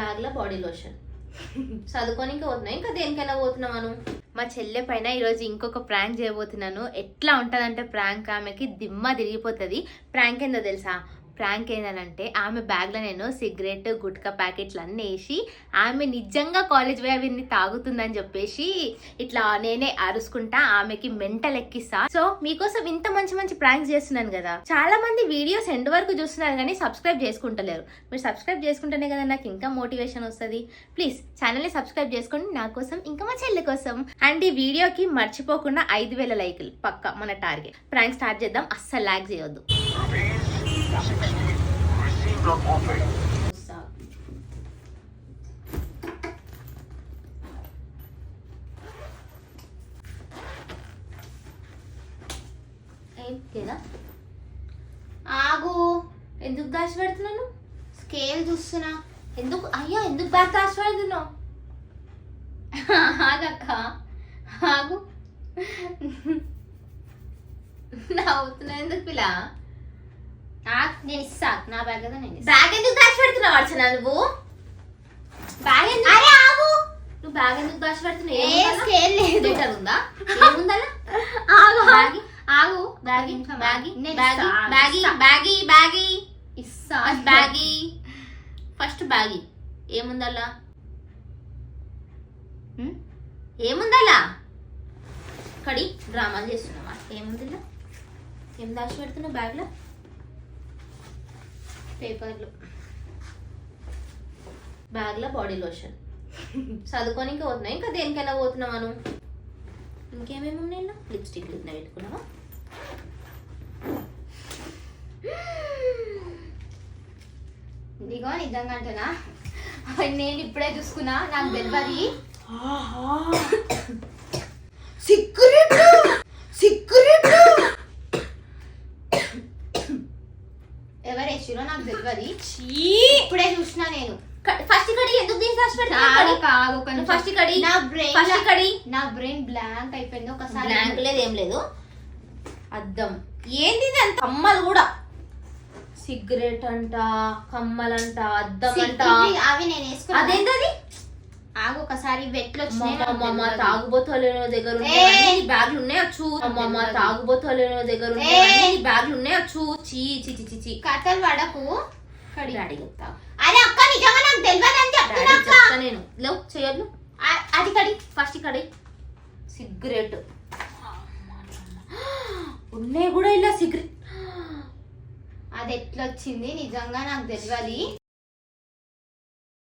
బ్యాగ్లో body lotion. చదువుకోనికి పోతున్నాం ఇంకా దేనికైనా పోతున్నాం మనం మా చెల్లె పైన ఈరోజు ఇంకొక ప్రాంక్ చేయబోతున్నాను. ఎట్లా ఉంటుందంటే ప్రాంక్ ఆమెకి దిమ్మ తిరిగిపోతుంది. ప్రాంక్ ఏందో తెలుసా? ప్రాంక్ ఏంటంటే ఆమె బ్యాగ్లో నేను సిగరెట్ గుట్కా ప్యాకెట్లు అన్నీ వేసి ఆమె నిజంగా కాలేజ్ పోయి అవన్నీ తాగుతుందని చెప్పేసి ఇట్లా నేనే అరుచుకుంటా ఆమెకి మెంటల్ ఎక్కిస్తా. సో మీకోసం ఇంత మంచి మంచి ప్రాంక్స్ చేస్తున్నాను కదా. చాలా మంది వీడియోస్ ఎండ్ వరకు చూస్తున్నారు కానీ సబ్స్క్రైబ్ చేసుకుంటలేరు. మీరు సబ్స్క్రైబ్ చేసుకుంటేనే కదా నాకు ఇంకా మోటివేషన్ వస్తుంది. ప్లీజ్ ఛానల్ని సబ్స్క్రైబ్ చేసుకోండి. నా కోసం ఇంకా మా చెల్లి కోసం. అండ్ ఈ వీడియోకి మర్చిపోకుండా ఐదు వేల లైకులు పక్క మన టార్గెట్. ప్రాంక్ స్టార్ట్ చేద్దాం. అస్సలు లాగ్ చేయొద్దు. Received ఆగు. ఎందుకు దాచి పెడుతున్నాను స్కేల్ చూస్తున్నా. ఎందుకు? అయ్యా ఎందుకు బ్యాగ్ దాచి పెడుతున్నావు ఆగక్క ఆగు. నవ్వుతున్నా ఎందుకు పిల్ల ఆ, నేను ఇస్తా. నా బ్యాగ్ కదా నేను ఇస్తా. బ్యాగ్ ఎందుకు దాచి పెడుతున్నావు అర్చన నువ్వు? బ్యాగ్ ఎందుకు? అరే ఆగు! నువ్వు బ్యాగ్ ఎందుకు దాచి పెడుతున్నావు? ఏ స్కేల్ లేదు. ఏముందలా? ఉందా? ఏముందలా ఆగు. బ్యాగి ఆగు. బ్యాగి. బ్యాగి బ్యాగి బ్యాగి. బ్యాగి బ్యాగి ఇస్తా. బ్యాగి ఫస్ట్ బ్యాగి ఏముందల్లా? ఉం? ఏముందల్లా? కడి డ్రామాలు చేస్తున్నావా? ఏముందిలా ఏం దాచి పెడుతున్నావు బ్యాగ్లో పేపర్లు. బ్యాగ్లో బాడీ లోషన్. చదువుకోనికి పోతున్నాయి ఇంకా దేనికైనా పోతున్నాం మనం ఇంకేమేమి ఉన్నాయి లిప్స్టిక్ ఇట్లా పెట్టుకున్నావా? ఇదిగో నిజంగా అంటేనా? నేను ఇప్పుడే చూసుకున్నా. నాకు తెలియదు సిగరెట్ సిగరెట్ ఎవరు వేసిరో నాకు తెలియదు ఇప్పుడే చూసినా నేను. ఫస్ట్ కడి ఎందుకు దీన్ని దాచి కాదు, కాదు. ఫస్ట్ కడి. నా బ్రెయిన్ ఫస్ట్ కడి. నా బ్రెయిన్ బ్లాంక్ అయిపోయింది ఒకసారి. బ్లాంక్ లేదు ఏం లేదు. అద్దం. ఏంది అంత? కమ్మలు కూడా. సిగరెట్ అంట కమ్మలంట అద్దం అంట. అవి నేను వేసుకున్నా అదేంటది? ఆగు ఒకసారి వెట్లు అమ్మమ్మ. తాగుబోతోలేనో దగ్గర! బ్యాగులు ఉన్నాయచ్చు అమ్మమ్మ. తాగుబోతోలేనో దగ్గర! బ్యాగులు ఉన్నాయచ్చు చీ చీ చీ చీ చీ. కథలు పడకు. చెప్తా. అరే అక్క నిజంగా నాకు తెలియదు అని చెప్తున్నా అక్క. నేను. లేవు చేయొద్దు. అది కడి. ఫస్ట్ కడి సిగరెట్. ఉన్నాయి కూడా ఇలా సిగరెట్. అది ఎట్లా వచ్చింది నిజంగా నాకు తెలియదు.